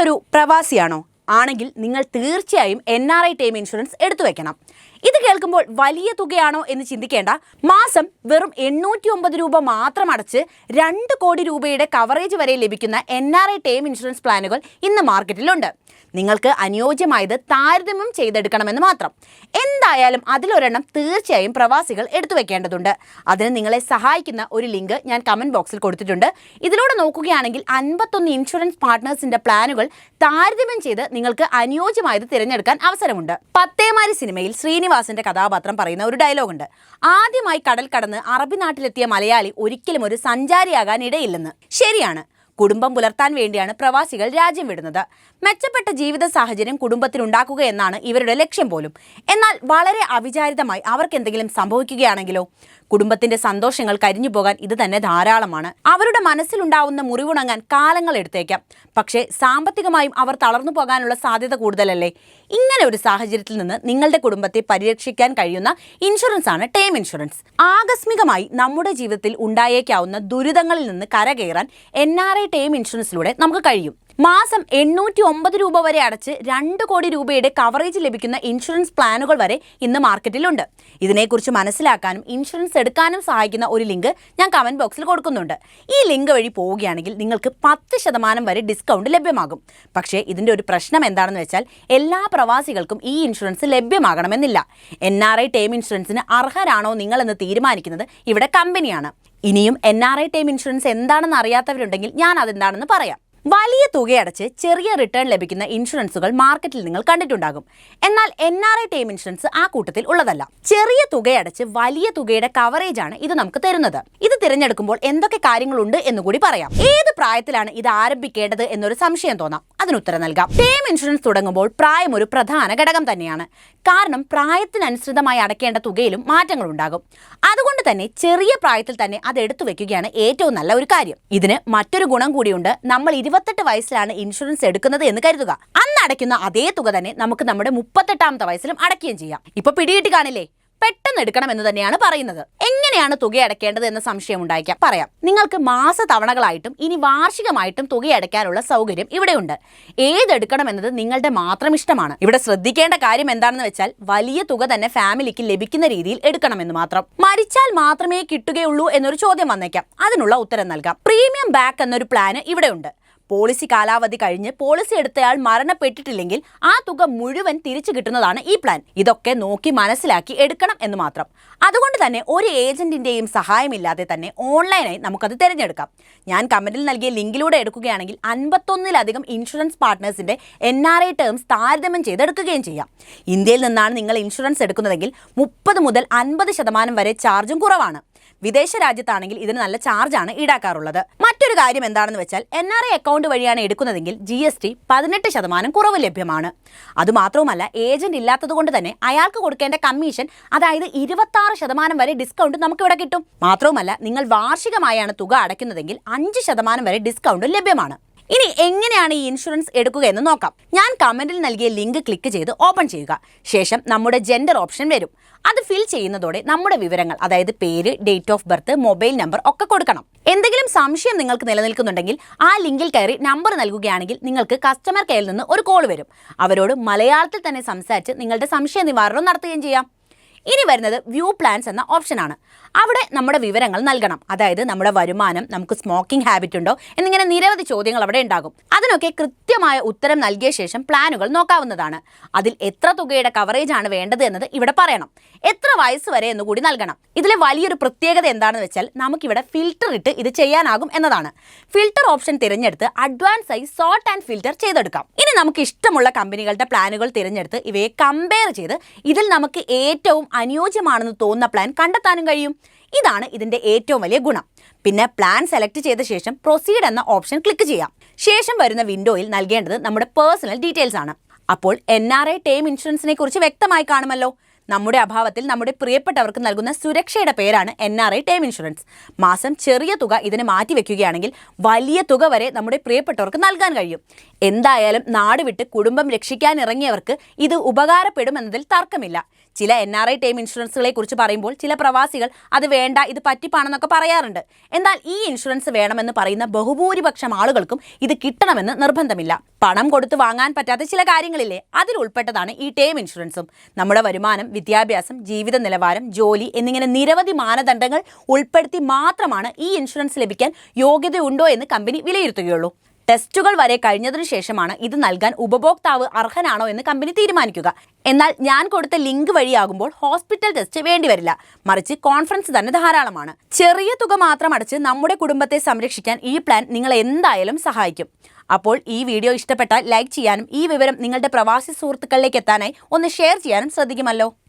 നിങ്ങളൊരു പ്രവാസിയാണോ? ആണെങ്കിൽ നിങ്ങൾ തീർച്ചയായും N R I time insurance എടുത്തു വെക്കണം. ഇത് കേൾക്കുമ്പോൾ വലിയ തുകയാണോ എന്ന് ചിന്തിക്കേണ്ട. മാസം വെറും എണ്ണൂറ്റി ഒമ്പത് രൂപ മാത്രം അടച്ച് രണ്ട് കോടി രൂപയുടെ കവറേജ് വരെ ലഭിക്കുന്ന N R I term insurance പ്ലാനുകൾ ഇന്ന് മാർക്കറ്റിലുണ്ട്. നിങ്ങൾക്ക് അനുയോജ്യമായത് താരതമ്യം ചെയ്തെടുക്കണമെന്ന് മാത്രം. എന്തായാലും അതിലൊരെണ്ണം തീർച്ചയായും പ്രവാസികൾ എടുത്തു വെക്കേണ്ടതുണ്ട്. അതിന് നിങ്ങളെ സഹായിക്കുന്ന ഒരു ലിങ്ക് ഞാൻ കമന്റ് ബോക്സിൽ കൊടുത്തിട്ടുണ്ട്. ഇതിലൂടെ നോക്കുകയാണെങ്കിൽ അൻപത്തൊന്ന് ഇൻഷുറൻസ് പാർട്ട്നേഴ്സിന്റെ പ്ലാനുകൾ താരതമ്യം ചെയ്ത് നിങ്ങൾക്ക് അനുയോജ്യമായത് തിരഞ്ഞെടുക്കാൻ അവസരമുണ്ട്. പത്തേമാരി സിനിമയിൽ ശ്രീനിവാസന്റെ കഥാപാത്രം പറയുന്ന ഒരു ഡയലോഗുണ്ട്. ആദ്യമായി കടൽ കടന്ന് അറബി നാട്ടിലെത്തിയ മലയാളി ഒരിക്കലും ഒരു സഞ്ചാരിയാകാൻ ഇടയില്ലെന്ന്. ശരിയാണ്. കുടുംബം പുലർത്താൻ വേണ്ടിയാണ് പ്രവാസികൾ രാജ്യം വിടുന്നത്. മെച്ചപ്പെട്ട ജീവിത സാഹചര്യം കുടുംബത്തിനുണ്ടാക്കുക എന്നാണ് ഇവരുടെ ലക്ഷ്യം പോലും. എന്നാൽ വളരെ അവിചാരിതമായി അവർക്ക് എന്തെങ്കിലും സംഭവിക്കുകയാണെങ്കിലോ? കുടുംബത്തിന്റെ സന്തോഷങ്ങൾ കരിഞ്ഞു പോകാൻ ഇത് തന്നെ ധാരാളമാണ്. അവരുടെ മനസ്സിലുണ്ടാവുന്ന മുറിവുണങ്ങാൻ കാലങ്ങൾ എടുത്തേക്കാം. പക്ഷേ സാമ്പത്തികമായും അവർ തളർന്നു പോകാനുള്ള സാധ്യത കൂടുതലല്ലേ? ഇങ്ങനെ ഒരു സാഹചര്യത്തിൽ നിന്ന് നിങ്ങളുടെ കുടുംബത്തെ പരിരക്ഷിക്കാൻ കഴിയുന്ന ഇൻഷുറൻസ് ആണ് ടേം ഇൻഷുറൻസ്. ആകസ്മികമായി നമ്മുടെ ജീവിതത്തിൽ ഉണ്ടായേക്കാവുന്ന ദുരിതങ്ങളിൽ നിന്ന് കരകയറാൻ എൻ ആർ ഐ ടേം ഇൻഷുറൻസിലൂടെ നമുക്ക് കഴിയും. മാസം എണ്ണൂറ്റി ഒമ്പത് രൂപ വരെ അടച്ച് രണ്ട് കോടി രൂപയുടെ കവറേജ് ലഭിക്കുന്ന ഇൻഷുറൻസ് പ്ലാനുകൾ വരെ ഇന്ന് മാർക്കറ്റിലുണ്ട് ഇതിനെക്കുറിച്ച് മനസ്സിലാക്കാനും ഇൻഷുറൻസ് എടുക്കാനും സഹായിക്കുന്ന ഒരു ലിങ്ക് ഞാൻ കമന്റ് ബോക്സിൽ കൊടുക്കുന്നുണ്ട്. ഈ ലിങ്ക് വഴി പോവുകയാണെങ്കിൽ നിങ്ങൾക്ക് പത്ത് ശതമാനം വരെ ഡിസ്കൗണ്ട് ലഭ്യമാകും. പക്ഷേ ഇതിന്റെ ഒരു പ്രശ്നം എന്താണെന്ന് വെച്ചാൽ എല്ലാ പ്രവാസികൾക്കും ഈ ഇൻഷുറൻസ് ലഭ്യമാകണമെന്നില്ല. എൻ ആർ ഐ ടേം ഇൻഷുറൻസിന് അർഹരാണോ നിങ്ങളെന്ന് തീരുമാനിക്കുന്നത് ഇവിടെ കമ്പനിയാണ് ഇനിയും N R I time insurance എന്താണെന്ന് അറിയാത്തവരുണ്ടെങ്കിൽ ഞാൻ അതെന്താണെന്ന് പറയാം. വലിയ തുകയടച്ച് ചെറിയ റിട്ടേൺ ലഭിക്കുന്ന ഇൻഷുറൻസുകൾ മാർക്കറ്റിൽ നിങ്ങൾ കണ്ടിട്ടുണ്ടാകും. എന്നാൽ N R I time insurance ആ കൂട്ടത്തിൽ ഉള്ളതല്ല. ചെറിയ തുകയടച്ച് വലിയ തുകയുടെ കവറേജ് ആണ് ഇത് നമുക്ക് തരുന്നത്. ഇത് തിരഞ്ഞെടുക്കുമ്പോൾ എന്തൊക്കെ കാര്യങ്ങളുണ്ട് എന്ന് കൂടി പറയാം. ഏത് പ്രായത്തിലാണ് ഇത് ആരംഭിക്കേണ്ടത് എന്നൊരു സംശയം തോന്നാം. അതിനുത്തരം നൽകാം. ടേം ഇൻഷുറൻസ് തുടങ്ങുമ്പോൾ പ്രായം ഒരു പ്രധാന ഘടകം തന്നെയാണ്. കാരണം പ്രായത്തിനനുസൃതമായി അടയ്ക്കേണ്ട തുകയിലും മാറ്റങ്ങൾ ഉണ്ടാകും. അതുകൊണ്ട് തന്നെ ചെറിയ പ്രായത്തിൽ തന്നെ അത് എടുത്തു വെക്കുകയാണ് ഏറ്റവും നല്ല ഒരു കാര്യം. ഇതിന് മറ്റൊരു ഗുണം കൂടിയുണ്ട്. നമ്മൾ ഇരുപത്തെട്ട് വയസ്സിലാണ് ഇൻഷുറൻസ് എടുക്കുന്നത് എന്ന് കരുതുക. അന്ന് അടയ്ക്കുന്ന അതേ തുക തന്നെ നമുക്ക് നമ്മുടെ മുപ്പത്തെട്ടാമത്തെ വയസ്സിലും അടയ്ക്കുകയും ചെയ്യാം. ഇപ്പൊ പിടികിട്ടി കാണില്ലേ? പെട്ടെന്ന് എടുക്കണം എന്ന് തന്നെയാണ് പറയുന്നത്. എങ്ങനെയാണ് തുക അടയ്ക്കേണ്ടത് എന്ന സംശയം ഉണ്ടായിരിക്കാം. പറയാം. നിങ്ങൾക്ക് മാസ തവണകളായിട്ടും ഇനി വാർഷികമായിട്ടും തുക അടയ്ക്കാനുള്ള സൗകര്യം ഇവിടെയുണ്ട്. ഏതെടുക്കണം എന്നത് നിങ്ങളുടെ മാത്രം ഇഷ്ടമാണ്. ഇവിടെ ശ്രദ്ധിക്കേണ്ട കാര്യം എന്താണെന്ന് വെച്ചാൽ വലിയ തുക തന്നെ ഫാമിലിക്ക് ലഭിക്കുന്ന രീതിയിൽ എടുക്കണമെന്ന് മാത്രം. മരിച്ചാൽ മാത്രമേ കിട്ടുകയുള്ളൂ എന്നൊരു ചോദ്യം വന്നേക്കാം. അതിനുള്ള ഉത്തരം നൽകാം. പ്രീമിയം ബാക്ക് എന്നൊരു പ്ലാന് ഇവിടെയുണ്ട്. പോളിസി കാലാവധി കഴിഞ്ഞ് പോളിസി എടുത്തയാൾ മരണപ്പെട്ടിട്ടില്ലെങ്കിൽ ആ തുക മുഴുവൻ തിരിച്ചു കിട്ടുന്നതാണ് ഈ പ്ലാൻ ഇതൊക്കെ നോക്കി മനസ്സിലാക്കി എടുക്കണം എന്ന് മാത്രം. അതുകൊണ്ട് തന്നെ ഒരു ഏജന്റിന്റെയും സഹായമില്ലാതെ തന്നെ ഓൺലൈനായി നമുക്കത് തിരഞ്ഞെടുക്കാം. ഞാൻ കമന്റിൽ നൽകിയ ലിങ്കിലൂടെ എടുക്കുകയാണെങ്കിൽ അൻപത്തൊന്നിലധികം ഇൻഷുറൻസ് പാർട്ട്നേഴ്സിന്റെ എൻ ആർ ഐ ടേംസ് താരതമ്യം ചെയ്തെടുക്കുകയും ചെയ്യാം. ഇന്ത്യയിൽ നിന്നാണ് നിങ്ങൾ ഇൻഷുറൻസ് എടുക്കുന്നതെങ്കിൽ മുപ്പത് മുതൽ അൻപത് ശതമാനം വരെ ചാർജും കുറവാണ്. വിദേശ രാജ്യത്താണെങ്കിൽ ഇതിന് നല്ല ചാർജാണ് ഈടാക്കാറുള്ളത്. മറ്റൊരു കാര്യം എന്താണെന്ന് വെച്ചാൽ എൻ ആർ ഐ അക്കൗണ്ട് വഴിയാണ് എടുക്കുന്നതെങ്കിൽ ജി എസ് ടി പതിനെട്ട് ശതമാനം കുറവ് ലഭ്യമാണ്. അതുമാത്രവുമല്ല ഏജന്റ് ഇല്ലാത്തതുകൊണ്ട് തന്നെ അയാൾക്ക് കൊടുക്കേണ്ട കമ്മീഷൻ അതായത് ഇരുപത്തി ആറ് ശതമാനം വരെ ഡിസ്കൗണ്ട് നമുക്ക് ഇവിടെ കിട്ടും. മാത്രവുമല്ല നിങ്ങൾ വാർഷികമായാണ് തുക അടയ്ക്കുന്നതെങ്കിൽ അഞ്ച് ശതമാനം വരെ ഡിസ്കൗണ്ട് ലഭ്യമാണ്. ഇനി എങ്ങനെയാണ് ഈ ഇൻഷുറൻസ് എടുക്കുക എന്ന് നോക്കാം. ഞാൻ കമന്റിൽ നൽകിയ ലിങ്ക് ക്ലിക്ക് ചെയ്ത് ഓപ്പൺ ചെയ്യുക. ശേഷം നമ്മുടെ ജെൻഡർ ഓപ്ഷൻ വരും. അത് ഫിൽ ചെയ്യുന്നതോടെ നമ്മുടെ വിവരങ്ങൾ അതായത് പേര് date of birth mobile number ഒക്കെ കൊടുക്കണം. എന്തെങ്കിലും സംശയം നിങ്ങൾക്ക് നിലനിൽക്കുന്നുണ്ടെങ്കിൽ ആ ലിങ്കിൽ കയറി നമ്പർ നൽകുകയാണെങ്കിൽ നിങ്ങൾക്ക് കസ്റ്റമർ കെയറിൽ നിന്ന് ഒരു കോൾ വരും. അവരോട് മലയാളത്തിൽ തന്നെ സംസാരിച്ച് നിങ്ങളുടെ സംശയ നിവാരണം നടത്തുകയും ചെയ്യാം. ഇനി വരുന്നത് വ്യൂ പ്ലാൻസ് എന്ന ഓപ്ഷനാണ് അവിടെ നമ്മുടെ വിവരങ്ങൾ നൽകണം. അതായത് നമ്മുടെ വരുമാനം നമുക്ക് സ്മോക്കിംഗ് ഹാബിറ്റ് ഉണ്ടോ എന്നിങ്ങനെ നിരവധി ചോദ്യങ്ങൾ അവിടെ ഉണ്ടാകും. അതിനൊക്കെ കൃത്യമായ ഉത്തരം നൽകിയ ശേഷം പ്ലാനുകൾ നോക്കാവുന്നതാണ്. അതിൽ എത്ര തുകയുടെ കവറേജ് ആണ് വേണ്ടത് എന്നത് ഇവിടെ പറയണം. എത്ര വയസ്സ് വരെ എന്ന് കൂടി നൽകണം. ഇതിലെ വലിയൊരു പ്രത്യേകത എന്താണെന്ന് വെച്ചാൽ നമുക്കിവിടെ ഫിൽറ്റർ ഇട്ട് ഇത് ചെയ്യാനാകും എന്നതാണ്. ഫിൽറ്റർ ഓപ്ഷൻ തിരഞ്ഞെടുത്ത് അഡ്വാൻസ് ആയി സോർട്ട് ആൻഡ് ഫിൽറ്റർ ചെയ്തെടുക്കാം. ഇനി നമുക്ക് ഇഷ്ടമുള്ള കമ്പനികളുടെ പ്ലാനുകൾ തിരഞ്ഞെടുത്ത് ഇവയെ കമ്പയർ ചെയ്ത് ഇതിൽ നമുക്ക് ഏറ്റവും അനുയോജ്യമാണെന്ന് തോന്നുന്ന പ്ലാൻ കണ്ടെത്താനും കഴിയും. ഇതാണ് ഇതിന്റെ ഏറ്റവും വലിയ ഗുണം. പിന്നെ പ്ലാൻ സെലക്ട് ചെയ്ത ശേഷം പ്രൊസീഡ് എന്ന ഓപ്ഷൻ ക്ലിക്ക് ചെയ്യാം. ശേഷം വരുന്ന വിൻഡോയിൽ നൽകേണ്ടത് നമ്മുടെ പേഴ്സണൽ ഡീറ്റെയിൽസ് ആണ്. അപ്പോൾ എൻ ആർ ഐ ടേം ഇൻഷുറൻസിനെ കുറിച്ച് വ്യക്തമായി കാണുമല്ലോ. നമ്മുടെ അഭാവത്തിൽ നമ്മുടെ പ്രിയപ്പെട്ടവർക്ക് നൽകുന്ന സുരക്ഷയുടെ പേരാണ് N R I term insurance മാസം ചെറിയ തുക ഇതിന് മാറ്റി വെക്കുകയാണെങ്കിൽ വലിയ തുക വരെ നമ്മുടെ പ്രിയപ്പെട്ടവർക്ക് നൽകാൻ കഴിയും. എന്തായാലും നാട് വിട്ട് കുടുംബം രക്ഷിക്കാൻ ഇറങ്ങിയവർക്ക് ഇത് ഉപകാരപ്പെടുമെന്നതിൽ തർക്കമില്ല. ചില എൻ ആർ ഐ ടൈം ഇൻഷുറൻസുകളെ കുറിച്ച് പറയുമ്പോൾ ചില പ്രവാസികൾ അത് വേണ്ട ഇത് പറ്റിപ്പാണെന്നൊക്കെ പറയാറുണ്ട്. എന്നാൽ ഈ ഇൻഷുറൻസ് വേണമെന്ന് പറയുന്ന ബഹുഭൂരിപക്ഷം ആളുകൾക്കും ഇത് കിട്ടണമെന്ന് നിർബന്ധമില്ല. പണം കൊടുത്ത് വാങ്ങാൻ പറ്റാത്ത ചില കാര്യങ്ങളില്ലേ? അതിൽ ഉൾപ്പെട്ടതാണ് ഈ ടേം ഇൻഷുറൻസും നമ്മുടെ വരുമാനം വിദ്യാഭ്യാസം ജീവിത നിലവാരം ജോലി എന്നിങ്ങനെ നിരവധി മാനദണ്ഡങ്ങൾ ഉൾപ്പെടുത്തി മാത്രമാണ് ഈ ഇൻഷുറൻസ് ലഭിക്കാൻ യോഗ്യതയുണ്ടോ എന്ന് കമ്പനി വിലയിരുത്തുകയുള്ളൂ. ടെസ്റ്റുകൾ വരെ കഴിഞ്ഞതിനു ശേഷമാണ് ഇത് നൽകാൻ ഉപഭോക്താവ് അർഹനാണോ എന്ന് കമ്പനി തീരുമാനിക്കുക. എന്നാൽ ഞാൻ കൊടുത്ത ലിങ്ക് വഴിയാകുമ്പോൾ ഹോസ്പിറ്റൽ ടെസ്റ്റ് വേണ്ടിവരില്ല മറിച്ച് കോൺഫറൻസ് തന്നെ ധാരാളമാണ്. ചെറിയ തുക മാത്രം അടച്ച് നമ്മുടെ കുടുംബത്തെ സംരക്ഷിക്കാൻ ഈ പ്ലാൻ നിങ്ങൾ എന്തായാലും സഹായിക്കും. അപ്പോൾ ഈ വീഡിയോ ഇഷ്ടപ്പെട്ടാൽ ലൈക്ക് ചെയ്യാനും ഈ വിവരം നിങ്ങളുടെ പ്രവാസി സുഹൃത്തുക്കളിലേക്ക് എത്താനായി ഒന്ന് ഷെയർ ചെയ്യാനും ശ്രദ്ധിക്കുമല്ലോ.